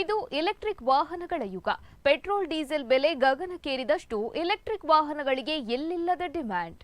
ಇದು ಎಲೆಕ್ಟ್ರಿಕ್ ವಾಹನಗಳ ಯುಗ. ಪೆಟ್ರೋಲ್ ಡೀಸೆಲ್ ಬೆಲೆ ಗಗನಕ್ಕೇರಿದಷ್ಟು ಎಲೆಕ್ಟ್ರಿಕ್ ವಾಹನಗಳಿಗೆ ಎಲ್ಲಿಲ್ಲದ ಡಿಮ್ಯಾಂಡ್.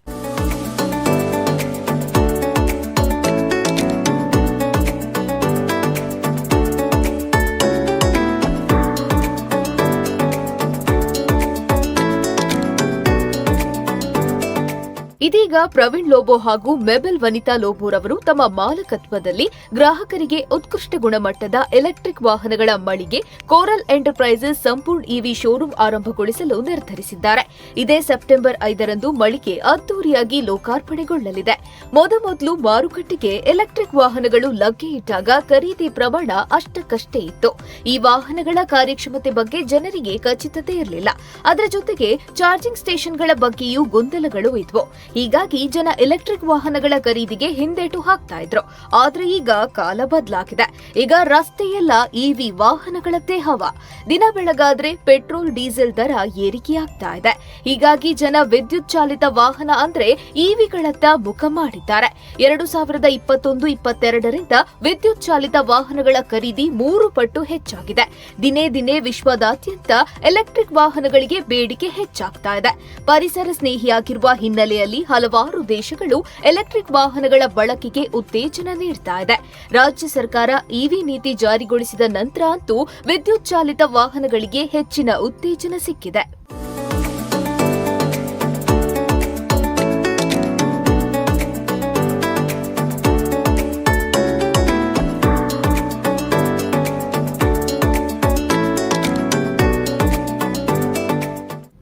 ಇದೀಗ ಪ್ರವೀಣ್ ಲೋಬೋ ಹಾಗೂ ಮೆಬೆಲ್ ವನಿತಾ ಲೋಬೋರವರು ತಮ್ಮ ಮಾಲಕತ್ವದಲ್ಲಿ ಗ್ರಾಹಕರಿಗೆ ಉತ್ಕೃಷ್ಟ ಗುಣಮಟ್ಟದ ಎಲೆಕ್ಟ್ರಿಕ್ ವಾಹನಗಳ ಮಳಿಗೆ Coral enterprises Sampoorna EV showroom ಆರಂಭಗೊಳಿಸಲು ನಿರ್ಧರಿಸಿದ್ದಾರೆ. ಇದೇ ಸೆಪ್ಟೆಂಬರ್ ಐದರಂದು ಮಳಿಗೆ ಅದ್ದೂರಿಯಾಗಿ ಲೋಕಾರ್ಪಣೆಗೊಳ್ಳಲಿದೆ. ಮೊದಮೊದಲು ಮಾರುಕಟ್ಟೆಗೆ ಎಲೆಕ್ಟ್ರಿಕ್ ವಾಹನಗಳು ಲಗ್ಗೆ ಇಟ್ಟಾಗ ಖರೀದಿ ಪ್ರಮಾಣ ಅಷ್ಟಕ್ಕಷ್ಟೇ ಇತ್ತು. ಈ ವಾಹನಗಳ ಕಾರ್ಯಕ್ಷಮತೆ ಬಗ್ಗೆ ಜನರಿಗೆ ಖಚಿತತೆ ಇರಲಿಲ್ಲ. ಅದರ ಜೊತೆಗೆ ಚಾರ್ಜಿಂಗ್ ಸ್ಟೇಷನ್ಗಳ ಬಗ್ಗೆಯೂ ಗೊಂದಲಗಳು ಇದ್ವು. ಹೀಗಾಗಿ ಜನ ಎಲೆಕ್ಟ್ರಿಕ್ ವಾಹನಗಳ ಖರೀದಿಗೆ ಹಿಂದೇಟು ಹಾಕ್ತಾ ಇದ್ರು. ಆದ್ರೆ ಈಗ ಕಾಲ ಬದಲಾಗಿದೆ. ಈಗ ರಸ್ತೆಯೆಲ್ಲ ಇವಿ ವಾಹನಗಳದ್ದೇ ಹವ. ದಿನ ಬೆಳಗಾದ್ರೆ ಪೆಟ್ರೋಲ್, ಡೀಸೆಲ್ ದರ ಏರಿಕೆಯಾಗ್ತಾ ಇದೆ. ಹೀಗಾಗಿ ಜನ ವಿದ್ಯುತ್ ಚಾಲಿತ ವಾಹನ ಅಂದ್ರೆ ಇವಿಗಳತ್ತ ಮುಖ ಮಾಡಿದ್ದಾರೆ. ಎರಡು ಸಾವಿರದ ಇಪ್ಪತ್ತೊಂದು, ಇಪ್ಪತ್ತೆರಡರಿಂದ ವಿದ್ಯುತ್ ಚಾಲಿತ ವಾಹನಗಳ ಖರೀದಿ ಮೂರು ಪಟ್ಟು ಹೆಚ್ಚಾಗಿದೆ. ದಿನೇ ದಿನೇ ವಿಶ್ವದಾದ್ಯಂತ ಎಲೆಕ್ಟ್ರಿಕ್ ವಾಹನಗಳಿಗೆ ಬೇಡಿಕೆ ಹೆಚ್ಚಾಗ್ತಾ ಇದೆ. ಪರಿಸರ ಸ್ನೇಹಿಯಾಗಿರುವ ಹಿನ್ನೆಲೆಯಲ್ಲಿ ಹಲವಾರು ದೇಶಗಳು ಎಲೆಕ್ಟ್ರಿಕ್ ವಾಹನಗಳ ಬಳಕೆಗೆ ಉತ್ತೇಜನ ನೀಡ್ತಾ ಇದೆ. ರಾಜ್ಯ ಸರ್ಕಾರ ಇವಿ ನೀತಿ ಜಾರಿಗೊಳಿಸಿದ ನಂತರ ಅಂತೂ ವಿದ್ಯುತ್ ಚಾಲಿತ ವಾಹನಗಳಿಗೆ ಹೆಚ್ಚಿನ ಉತ್ತೇಜನ ಸಿಕ್ಕಿದೆ.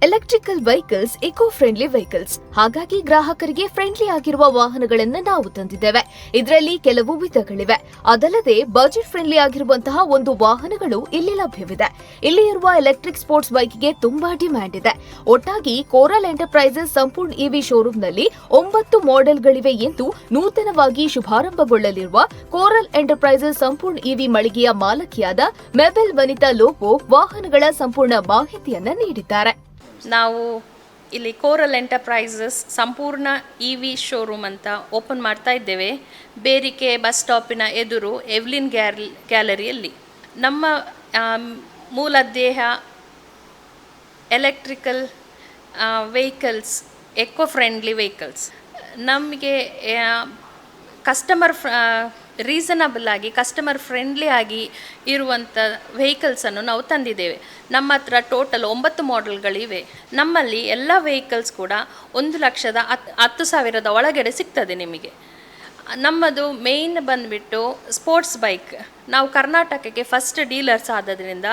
Electrical vehicles eco friendly vehicles ಹಾಗಾಗಿ ಗ್ರಾಹಕರಿಗೆ ಫ್ರೆಂಡ್ಲಿ ಆಗಿರುವ ವಾಹನಗಳನ್ನು ನಾವು ತಂದಿದ್ದೇವೆ. ಇದರಲ್ಲಿ ಕೆಲವು ವಿಧಗಳಿವೆ. ಅದಲ್ಲದೆ ಬಜೆಟ್ ಫ್ರೆಂಡ್ಲಿ ಆಗಿರುವಂತಹ ಒಂದು ವಾಹನಗಳು ಇಲ್ಲಿ ಲಭ್ಯವಿದೆ. ಇಲ್ಲಿ ಇರುವ ಎಲೆಕ್ಟ್ರಿಕ್ ಸ್ಪೋರ್ಟ್ಸ್ ಬೈಕ್ಗೆ ತುಂಬಾ ಡಿಮ್ಯಾಂಡ್ ಇದೆ. ಒಟ್ಟಾಗಿ ಕೋರಲ್ ಎಂಟರ್ಪ್ರೈಸಸ್ ಸಂಪೂರ್ಣ ಇವಿ ಶೋರೂಂನಲ್ಲಿ ಒಂಬತ್ತು ಮಾಡೆಲ್ಗಳಿವೆ ಎಂದು ನೂತನವಾಗಿ ಶುಭಾರಂಭಗೊಳ್ಳಲಿರುವ ಕೋರಲ್ ಎಂಟರ್ಪ್ರೈಸಸ್ ಸಂಪೂರ್ಣ ಇವಿ ಮಳಿಗೆಯ ಮಾಲಕಿಯಾದ ಮೆಬೆಲ್ ವನಿತಾ ಲೋಪೋ ವಾಹನಗಳ ಸಂಪೂರ್ಣ ಮಾಹಿತಿಯನ್ನು ನೀಡಿದ್ದಾರೆ. ನಾವು ಇಲ್ಲಿ Coral enterprises Sampoorna E V showroom ಅಂತ ಓಪನ್ ಮಾಡ್ತಾ ಇದ್ದೇವೆ. ಬೇರಿಕೆ ಬಸ್ ಸ್ಟಾಪಿನ ಎದುರು ಎವ್ಲಿನ್ ಗ್ಯಾಲ್ ಗ್ಯಾಲರಿಯಲ್ಲಿ ನಮ್ಮ ಮೂಲ ದೇಹ electrical vehicles eco friendly vehicles ನಮಗೆ ಕಸ್ಟಮರ್ ರೀಸನಬಲ್ ಆಗಿ ಕಸ್ಟಮರ್ ಫ್ರೆಂಡ್ಲಿ ಆಗಿ ಇರುವಂಥ ವೆಹಿಕಲ್ಸನ್ನು ನಾವು ತಂದಿದ್ದೇವೆ. ನಮ್ಮ ಹತ್ರ ಟೋಟಲ್ ಒಂಬತ್ತು ಮಾಡೆಲ್ಗಳಿವೆ ನಮ್ಮಲ್ಲಿ ಎಲ್ಲ ವೆಹಿಕಲ್ಸ್ ಕೂಡ ಒಂದು ಲಕ್ಷದ ಹತ್ತು ಹತ್ತು ಸಾವಿರದ ಒಳಗಡೆ ಸಿಗ್ತದೆ ನಿಮಗೆ. ನಮ್ಮದು ಮೇಯ್ನ್ ಬಂದುಬಿಟ್ಟು ಸ್ಪೋರ್ಟ್ಸ್ ಬೈಕ್ ನಾವು ಕರ್ನಾಟಕಕ್ಕೆ ಫಸ್ಟ್ ಡೀಲರ್ಸ್ ಆದ್ದರಿಂದ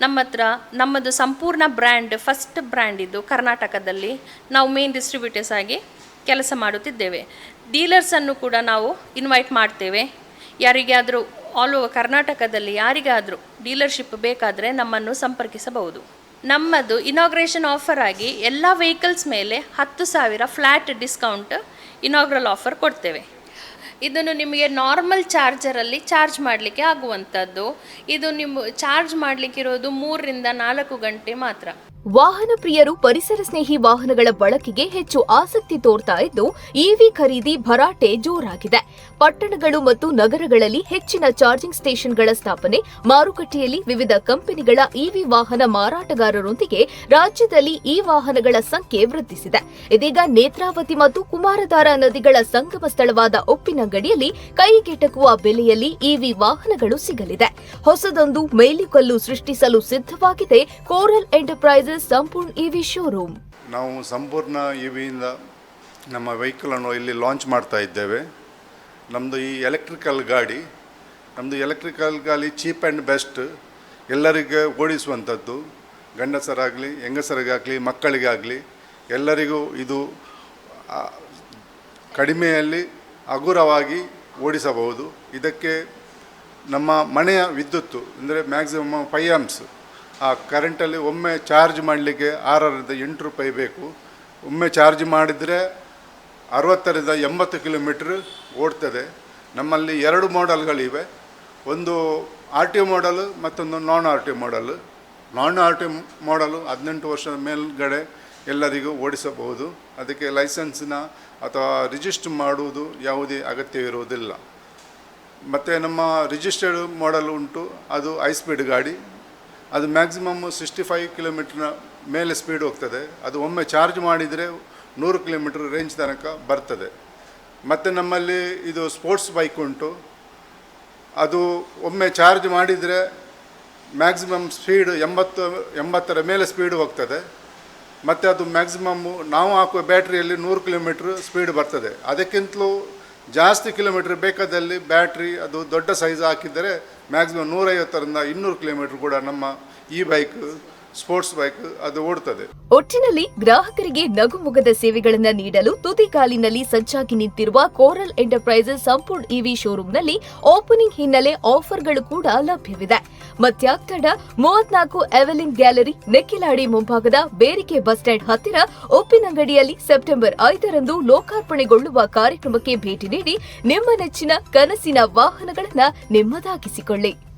ನಮ್ಮ ಹತ್ರ ನಮ್ಮದು ಸಂಪೂರ್ಣ ಬ್ರ್ಯಾಂಡ್ ಫಸ್ಟ್ ಬ್ರ್ಯಾಂಡ್ ಇದು ಕರ್ನಾಟಕದಲ್ಲಿ ನಾವು ಮೇನ್ ಡಿಸ್ಟ್ರಿಬ್ಯೂಟರ್ಸ್ ಆಗಿ ಕೆಲಸ ಮಾಡುತ್ತಿದ್ದೇವೆ. ಡೀಲರ್ಸನ್ನು ಕೂಡ ನಾವು ಇನ್ವೈಟ್ ಮಾಡ್ತೇವೆ. ಯಾರಿಗಾದರೂ ಆಲ್ ಓವರ್ ಕರ್ನಾಟಕದಲ್ಲಿ ಯಾರಿಗಾದರೂ ಡೀಲರ್ಶಿಪ್ ಬೇಕಾದರೆ ನಮ್ಮನ್ನು ಸಂಪರ್ಕಿಸಬಹುದು. ನಮ್ಮದು ಇನಾಗ್ರೇಷನ್ ಆಫರ್ ಆಗಿ ಎಲ್ಲ ವೆಹಿಕಲ್ಸ್ ಮೇಲೆ ಹತ್ತು ಸಾವಿರ ಫ್ಲ್ಯಾಟ್ ಡಿಸ್ಕೌಂಟ್ ಇನಾಗ್ರಲ್ ಆಫರ್ ಕೊಡ್ತೇವೆ. ಇದನ್ನು ನಿಮಗೆ ನಾರ್ಮಲ್ ಚಾರ್ಜರಲ್ಲಿ ಚಾರ್ಜ್ ಮಾಡಲಿಕ್ಕೆ ಆಗುವಂಥದ್ದು. ಇದು ನಿಮ್ಮ ಚಾರ್ಜ್ ಮಾಡಲಿಕ್ಕಿರೋದು ಮೂರರಿಂದ ನಾಲ್ಕು ಗಂಟೆ ಮಾತ್ರ. ವಾಹನ ಪ್ರಿಯರು ಪರಿಸರ ಸ್ನೇಹಿ ವಾಹನಗಳ ಬಳಕೆಗೆ ಹೆಚ್ಚು ಆಸಕ್ತಿ ತೋರ್ತಾ ಇದ್ದು ಇವಿ ಖರೀದಿ ಭರಾಟೆ ಜೋರಾಗಿದೆ. ಪಟ್ಟಣಗಳು ಮತ್ತು ನಗರಗಳಲ್ಲಿ ಹೆಚ್ಚಿನ ಚಾರ್ಜಿಂಗ್ ಸ್ಟೇಷನ್ಗಳ ಸ್ಥಾಪನೆ, ಮಾರುಕಟ್ಟೆಯಲ್ಲಿ ವಿವಿಧ ಕಂಪನಿಗಳ ಇವಿ ವಾಹನ ಮಾರಾಟಗಾರರೊಂದಿಗೆ ರಾಜ್ಯದಲ್ಲಿ ಈ ವಾಹನಗಳ ಸಂಖ್ಯೆ ವೃದ್ಧಿಸಿದೆ. ಇದೀಗ ನೇತ್ರಾವತಿ ಮತ್ತು ಕುಮಾರಧಾರ ನದಿಗಳ ಸಂಗಮ ಸ್ಥಳವಾದ ಉಪ್ಪಿನಂಗಡಿಯಲ್ಲಿ ಕೈಗೆಟಕುವ ಬೆಲೆಯಲ್ಲಿ ಇವಿ ವಾಹನಗಳು ಸಿಗಲಿದೆ. ಹೊಸದೊಂದು ಮೇಲಿಕಲ್ಲು ಸೃಷ್ಟಿಸಲು ಸಿದ್ಧವಾಗಿದೆ Coral enterprises Sampoorna EV showroom ನಾವು ಸಂಪೂರ್ಣ ಇವಿಯಿಂದ ನಮ್ಮ ವೆಹಿಕಲನ್ನು ಇಲ್ಲಿ ಲಾಂಚ್ ಮಾಡ್ತಾ ಇದ್ದೇವೆ. ನಮ್ಮದು ಈ ಎಲೆಕ್ಟ್ರಿಕಲ್ ಗಾಡಿ ನಮ್ಮದು ಎಲೆಕ್ಟ್ರಿಕಲ್ ಗಾಡಿ ಚೀಪ್ ಆ್ಯಂಡ್ ಬೆಸ್ಟ್ ಎಲ್ಲರಿಗೆ ಓಡಿಸುವಂಥದ್ದು. ಗಂಡಸರಾಗಲಿ, ಹೆಂಗಸರಿಗಾಗಲಿ, ಮಕ್ಕಳಿಗಾಗಲಿ ಎಲ್ಲರಿಗೂ ಇದು ಕಡಿಮೆಯಲ್ಲಿ ಹಗುರವಾಗಿ ಓಡಿಸಬಹುದು. ಇದಕ್ಕೆ ನಮ್ಮ ಮನೆಯ ವಿದ್ಯುತ್ತು, ಅಂದರೆ ಮ್ಯಾಕ್ಸಿಮಮ್ ಫೈ ಆಮ್ಸ್ ಆ ಕರೆಂಟಲ್ಲಿ ಒಮ್ಮೆ ಚಾರ್ಜ್ ಮಾಡಲಿಕ್ಕೆ ಆರರಿಂದ ಎಂಟು ರೂಪಾಯಿ ಬೇಕು. ಒಮ್ಮೆ ಚಾರ್ಜ್ ಮಾಡಿದರೆ ಅರವತ್ತರಿಂದ ಎಂಬತ್ತು ಕಿಲೋಮೀಟ್ರ್ ಓಡ್ತದೆ. ನಮ್ಮಲ್ಲಿ ಎರಡು ಮಾಡೆಲ್ಗಳಿವೆ ಒಂದು ಆರ್ ಟಿ ಮಾಡಲು ಮತ್ತೊಂದು non R T model non R T ಮಾಡಲು ಹದಿನೆಂಟು ವರ್ಷದ ಮೇಲ್ಗಡೆ ಎಲ್ಲರಿಗೂ ಓಡಿಸಬಹುದು. ಅದಕ್ಕೆ ಲೈಸೆನ್ಸ್ನ ಅಥವಾ ರಿಜಿಸ್ಟರ್ ಮಾಡುವುದು ಯಾವುದೇ ಅಗತ್ಯವಿರುವುದಿಲ್ಲ ಮತ್ತು ನಮ್ಮ ರಿಜಿಸ್ಟರ್ಡ್ ಮಾಡೆಲ್ ಉಂಟು. ಅದು ಐ ಸ್ಪೀಡ್ ಗಾಡಿ. ಅದು ಮ್ಯಾಕ್ಸಿಮಮ್ ಸಿಕ್ಸ್ಟಿ ಫೈವ್ ಕಿಲೋಮೀಟ್ರ್ನ ಮೇಲೆ ಸ್ಪೀಡ್ ಹೋಗ್ತದೆ. ಅದು ಒಮ್ಮೆ ಚಾರ್ಜ್ ಮಾಡಿದರೆ ನೂರು ಕಿಲೋಮೀಟ್ರ್ ರೇಂಜ್ ತನಕ ಬರ್ತದೆ. ಮತ್ತು ನಮ್ಮಲ್ಲಿ ಇದು ಸ್ಪೋರ್ಟ್ಸ್ ಬೈಕ್ ಉಂಟು. ಅದು ಒಮ್ಮೆ ಚಾರ್ಜ್ ಮಾಡಿದರೆ ಮ್ಯಾಕ್ಸಿಮಮ್ ಸ್ಪೀಡ್ ಎಂಬತ್ತು, ಎಂಬತ್ತರ ಮೇಲೆ ಸ್ಪೀಡ್ ಹೋಗ್ತದೆ. ಮತ್ತು ಅದು ಮ್ಯಾಕ್ಸಿಮಮ್ಮು ನಾವು ಹಾಕುವ ಬ್ಯಾಟ್ರಿಯಲ್ಲಿ ನೂರು ಕಿಲೋಮೀಟ್ರ್ ಸ್ಪೀಡ್ ಬರ್ತದೆ. ಅದಕ್ಕಿಂತಲೂ ಜಾಸ್ತಿ ಕಿಲೋಮೀಟ್ರ್ ಬೇಕಾದಲ್ಲಿ ಬ್ಯಾಟ್ರಿ ಅದು ದೊಡ್ಡ ಸೈಜ್ ಹಾಕಿದರೆ ಮ್ಯಾಕ್ಸಿಮಮ್ ನೂರೈವತ್ತರಿಂದ ಇನ್ನೂರು ಕಿಲೋಮೀಟ್ರ್ ಕೂಡ ನಮ್ಮ ಈ ಬೈಕ್ ಸ್ಪೋರ್ಟ್ಸ್ ಬೈಕ್ ಅದು ಓಡುತ್ತದೆ ಒಟ್ಟಿನಲ್ಲಿ ಗ್ರಾಹಕರಿಗೆ ನಗುಮುಗದ ಸೇವೆಗಳನ್ನ ನೀಡಲು ತುದಿಗಾಲಿನಲ್ಲಿ ಸಜ್ಜಾಗಿ ನಿಂತಿರುವ ಕೋರಲ್ ಎಂಟರ್ಪ್ರೈಸಸ್ ಸಂಪೂರ್ಣ ಇವಿ ಶೋರೂಂನಲ್ಲಿ ಓಪನಿಂಗ್ ಹಿನ್ನೆಲೆ ಆಫರ್ಗಳು ಕೂಡ ಲಭ್ಯವಿದೆ. ಮತ್ಯಾಗ್ತಡ ಮೂವತ್ನಾಲ್ಕು ಎವೆಲಿನ್ ಗ್ಯಾಲರಿ, ನೆಕ್ಕಿಲಾಡಿ ಮುಂಭಾಗದ ಬೇರಿಕೆ ಬಸ್ ಸ್ಟ್ಯಾಂಡ್ ಹತ್ತಿರ ಉಪ್ಪಿನಂಗಡಿಯಲ್ಲಿ ಸೆಪ್ಟೆಂಬರ್ ಐದರಂದು ಲೋಕಾರ್ಪಣೆಗೊಳ್ಳುವ ಕಾರ್ಯಕ್ರಮಕ್ಕೆ ಭೇಟಿ ನೀಡಿ ನಿಮ್ಮ ನೆಚ್ಚಿನ ಕನಸಿನ ವಾಹನಗಳನ್ನು ನಿಮ್ಮದಾಗಿಸಿಕೊಳ್ಳಿ.